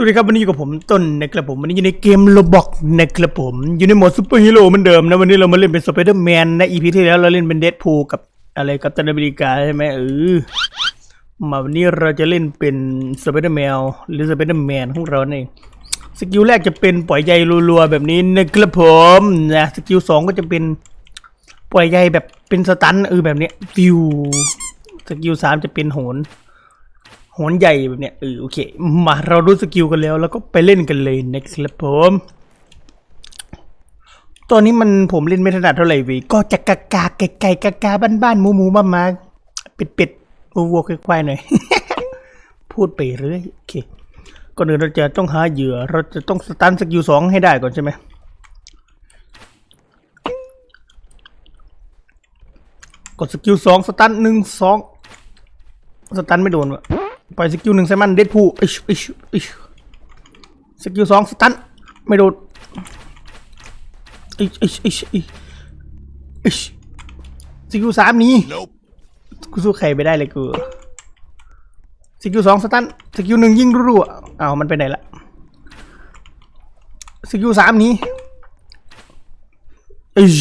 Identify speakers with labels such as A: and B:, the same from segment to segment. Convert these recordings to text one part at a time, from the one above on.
A: สวัสดีครับวันนี้อยู่กับผมต้นนะครับผมวันนี้อยู่ในเกมโลบอกนะครับผมอยู่ในโหมดซูเปอร์ฮีโร่เหมือนเดิมนะวันนี้เรามาเล่นเป็นสไปเดอร์แมนนะอีพีที่แล้วเราเล่นเป็นเดดพูลกับอะไรกับตันอเมริกาใช่ไหมเออมาวันนี้เราจะเล่นเป็นสไปเดอร์แมวหรือสไปเดอร์แมนของเราเองสกิลแรกจะเป็นปล่อยใยรัวๆแบบนี้นะครับผมนะสกิลสองก็จะเป็นปล่อยใยแบบเป็นสตันเออแบบนี้ฟิวสกิลสามจะเป็นโหน โหนใหญ่แบบเนี้ยเออโอเค มาเรารู้สกิลกันแล้ว แล้วก็ไปเล่นกันเลยนะครับผมตอนนี้มันผมเล่นไม่ถนัดเท่าไหร่วีก็จะกากาไก่ไก่กากาบ้านบ้านหมูหมูมามาเป็ดเป็ดวัววัวควายๆหน่อย พูดไปเรื่อยโอเคก่อนอื่นเราจะต้องหาเหยื่อ เราจะต้องสตันสกิลสองให้ได้ก่อนใช่ไหมกดสกิลสองสตันหนึ่งสองสตันไม่โดนวะ ปล่อยสกิลหนึ่งใส่มันเดดพูอิชอิชอิชสกิลสองสตันไม่โดนอิชอิชอิชอิชอิชสกิลสามหนี้
B: Nope.
A: กูสู้ใครไม่ได้เลยกูสกิลสองสตันสกิลหนึ่งยิงรัวๆอ้าวมันไปไหนละสกิลสามหนี้อิช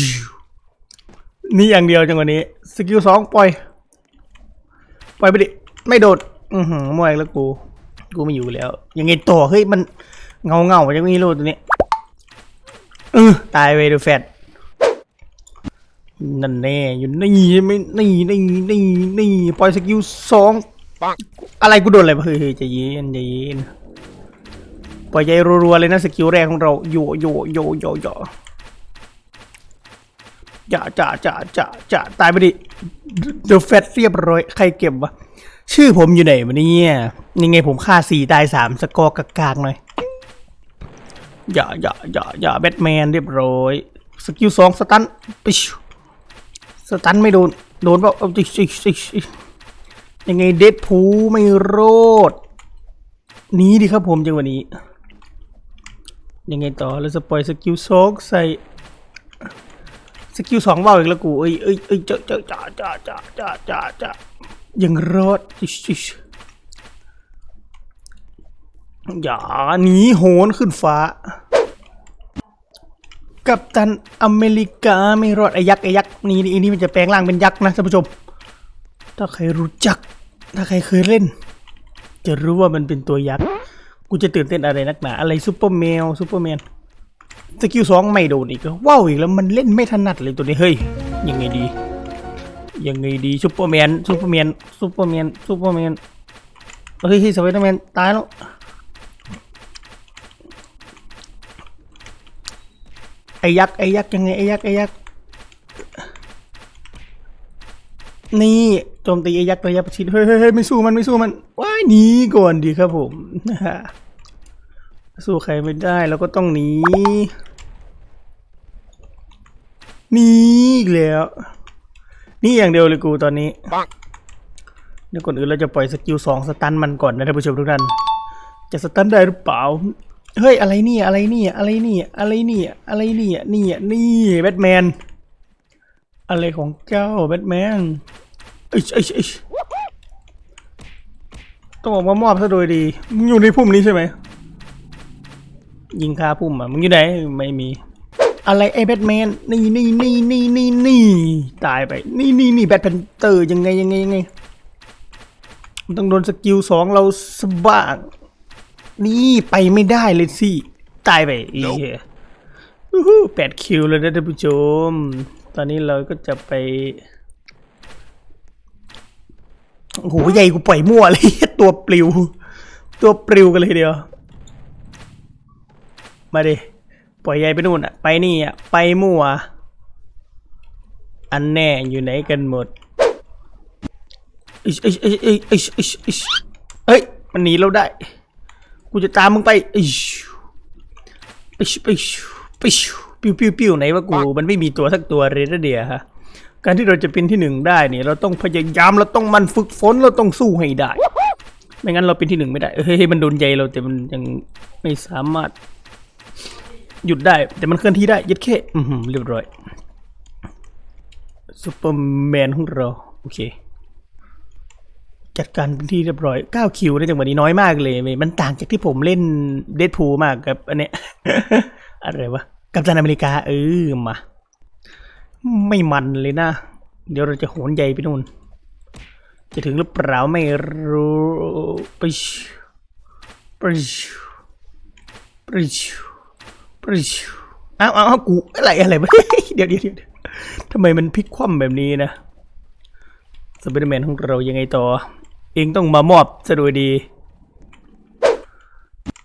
A: นี่อย่างเดียวจังหวะนี้สกิลสองปล่อย ปล่อยไปดิ ไม่โดด อือหือมวยแล้วกู กูไม่อยู่แล้ว ยังไงต่อเฮ้ยมันเงาเงาๆยังไม่รู้ตัวนี้เออตายไปดูแฟดนั่นแน่อยู่นี่ไม่นี่นี่นี่นี่ปล่อยสกิลสองอะไรกูโดนอะไรวะเฮ้ยเฮ้ยใจเย็นใจเย็นปล่อยใจรัวๆเลยนะสกิลแรกของเราโยโยโยโยโยจะจะจะจะจะตายไปดิเดอะแฟตเรียบร้อยใครเก็บวะ ชื่อผมอยู่ไหนวะเนี่ยยังไงผมฆ่าสี่ตายสามสกอร์กากๆหน่อยอย่าอย่าอย่าอย่าแบทแมนเรียบร้อย สกิลสองสตันปิชสตันไม่โดน โดนเปล่าเอาจิจิจิยังไงเดดพูไม่โรดนี้ดิครับผมจังหวะนี้ ยังไงต่อแล้วสปอยสกิลสองใส่สกิลสองว่าอีกแล้วกูเอ้ยเอ้ยเอ้ยเจ้าเจ้าจ้าจ้าจ้าจ้าจ้าจ้า ยังรอดอย่าหนีโหนขึ้นฟ้า กับตันอเมริกาไม่รอดไอ้ยักษ์ไอ้ยักษ์นี่นี่นี่มันจะแปลงร่างเป็นยักษ์นะท่านผู้ชม ถ้าใครรู้จัก ถ้าใครเคยเล่น จะรู้ว่ามันเป็นตัวยักษ์ กูจะตื่นเต้นอะไรนักหนา อะไรซูเปอร์แมวซูเปอร์แมนสกิลสองไม่โดนอีกแล้วว้าวอีกแล้วมันเล่นไม่ถนัดเลยตัวนี้เฮ้ยยังไงดี ยังไงดีซูเปอร์แมนซูเปอร์แมนซูเปอร์แมนซูเปอร์แมนเฮ้ยเฮ้ยสไปเดอร์แมนตายแล้วไอ้ยักษ์ไอ้ยักษ์ยังไงไอ้ยักษ์ไอ้ยักษ์นี่โจมตีไอ้ยักษ์ระยะประชิดเฮ้ยเฮ้ยเฮ้ยไม่สู้มันไม่สู้มันว้ายหนีก่อนดีครับผมสู้ใครไม่ได้เราก็ต้องหนีหนีอีกแล้ว นี่อย่างเดียวเลยกูตอนนี้
B: Bonk.
A: เดี๋ยวก่อนอื่นเราจะปล่อยสกิลสองสตันมันก่อนนะท่านผู้ชมทุกท่าน จะสตันได้หรือเปล่า เฮ้ยอะไรเนี่ยอะไรเนี่ยอะไรเนี่ยอะไรเนี่ยอะไรเนี่ยนี่อะนี่แบทแมน อะไรของเจ้าแบทแมนเอ้ยเอ้ยเอ้ยต้องออกมามอบซะโดยดี มึงอยู่ในพุ่มนี้ใช่ไหม ยิงคาพุ่มอะ มึงอยู่ไหน ไม่มี อะไรไอ้แบทแมน นี่นี่นี่นี่นี่นี่ ตายไป นี่นี่นี่แบทแพนเตอร์ยังไงยังไงยังไง มันต้องโดนสกิลสองเราสบ้าง นี่ไปไม่ได้เลยสิ ตายไปอีเหี้ยอู้หูแปดคิวเลยนะท่านผู้ชม ตอนนี้เราก็จะไป โอ้โห ใหญ่กูปล่อยมั่วเลย ตัวปลิว ตัวปลิวกันเลยทีเดียว มาดิ ปล่อยใหญ่ไปนู่นอะไปนี่อะไปมั่ว อันแน่อยู่ไหนกันหมดอิชอิชอิชอิชอิชอิชอิชเฮ้ยมันหนีเราได้ กูจะตามมึงไปอิชอิชอิชอิชปิ้วปิ้วปิ้วไหนวะกู มันไม่มีตัวสักตัวเลยนะเดียฮะ การที่เราจะเป็นที่หนึ่งได้เนี่ย เราต้องพยายาม เราต้องมันฝึกฝน เราต้องสู้ให้ได้ ไม่งั้นเราเป็นที่หนึ่งไม่ได้ เฮ้ยมันโดนใยเราแต่มันยังไม่สามารถหยุดได้ แต่มันเคลื่อนที่ได้ยัดแค่อือหือเรียบร้อย ซูเปอร์แมนของเรา โอเค จัดการเป็นที่เรียบร้อย 9 คิวในจังหวะนี้น้อยมากเลย มันต่างจากที่ผมเล่นเดดพูมากกับอันเนี้ยอะไรวะ กัปตันอเมริกา เออมา ไม่มันเลยนะ เดี๋ยวเราจะโหนใหญ่ไปนู่น จะถึงหรือเปล่าไม่รู้ไปชิวไปชิวไปชิวไปชิวอ้าวอ้าวอ้าวกูอะไรอะไรวะเดี๋ยวเดี๋ยวเดี๋ยว ทำไมมันพลิกคว่ำแบบนี้นะสไปเดอร์แมนของเรายังไงต่อ เองต้องมามอบซะโดยดี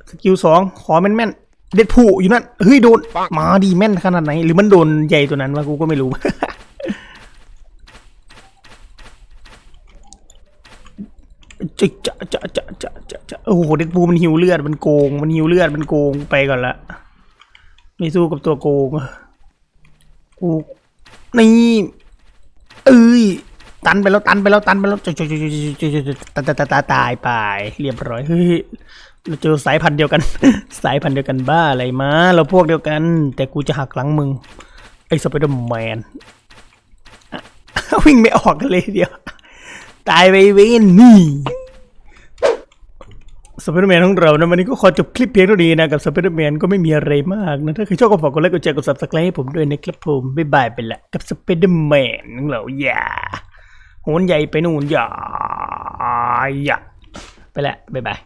A: สกิลสองขอแม่นแม่นๆเด็ดผูอยู่นั่น เฮ้ยโดน มาดีแม่นขนาดไหน หรือมันโดนใหญ่ตัวนั้นวะกูก็ไม่รู้ จะจะจะจะจะจะจะโอ้โห เด็ดพูมันหิวเลือด มันโกง มันหิวเลือด มันโกง ไปก่อนละ ไม่สู้กับตัวโกง กู นี่เอ้ยตันไปแล้วตันไปแล้วตันไปแล้วจะจะจะจะจะจะตายตายตายตายไปเรียบร้อยเฮ้ยเราเจอสายพันธุ์เดียวกัน สายพันธุ์เดียวกันบ้าอะไรมา เราพวกเดียวกัน แต่กูจะหักหลังมึง ไอ้สไปเดอร์แมนวิ่งไม่ออกกันเลยเดียว ตายไปเวนนี่ สไปเดอร์แมนของเรานะวันนี้ก็ขอจบคลิปเพียงเท่านี้นะ กับสไปเดอร์แมนก็ไม่มีอะไรมากนะ ถ้าใครชอบก็ฝากกดไลค์กดแชร์กดซับสไครต์ให้ผมด้วยนะครับผม บ๊ายบายไปละ กับสไปเดอร์แมนของเราอย่าโหนใหญ่ไปนู่นอย่าอย่าไปละ บ๊ายบาย